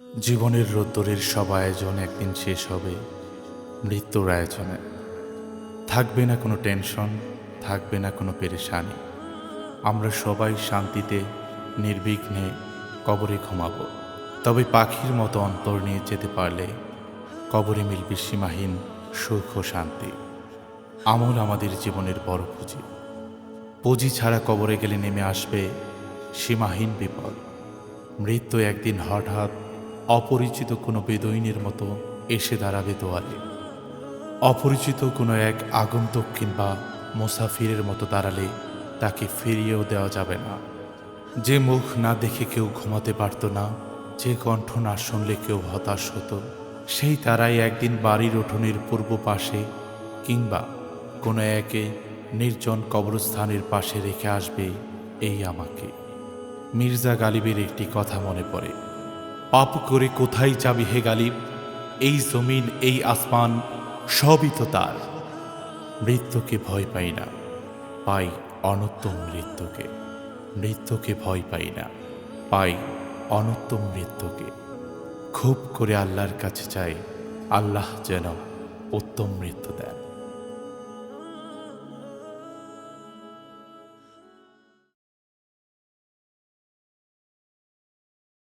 জীবনের রোদ্দরের সব আয়োজন একদিন শেষ হবে, মৃত্যুর আয়োজনে। থাকবে না কোনো টেনশন, থাকবে না কোনো পেরেশানি। আমরা সবাই শান্তিতে, নির্বিঘ্নে কবরে ঘুমাবো। তবে পাখির মতো অন্তর নিয়ে যেতে পারলে কবরে মিলবে সীমাহীন সুখ ও শান্তি। আমল আমাদের জীবনের বড় পুঁজি। পুঁজি ছাড়া কবরে গেলে নেমে আসবে সীমাহীন বিপদ। মৃত্যু একদিন হঠাৎ অপরিচিত কোনো বেদইনের মতো এসে দাঁড়াবে দোয়ারে অপরিচিত কোনো এক আগন্তুক কিংবা মুসাফিরের মতো দাঁড়ালে তাকে ফিরিয়েও দেওয়া যাবে না। যে মুখ না দেখে কেউ ঘুমাতে পারত না, যে কণ্ঠ না শুনলে কেউ হতাশ হতো, সেই তারাই একদিন বাড়ির উঠোনের পূর্ব পাশে কিংবা কোনো একে নির্জন কবরস্থানের পাশে রেখে আসবে এই আমাকে। মির্জা গালিবের একটি কথা মনে পড়ে। পাপ করে কোথায় যাবি হে গালিব? এই জমিন, এই আসমান, সবই তো তার। মৃত্যুকে ভয় পাই না, পাই অনত্তম মৃত্যুকে। মৃত্যুকে ভয় পাই না, পাই অনত্তম মৃত্যুকে। খুব করে আল্লাহর কাছে চাই, আল্লাহ যেন উত্তম মৃত্যু দেন।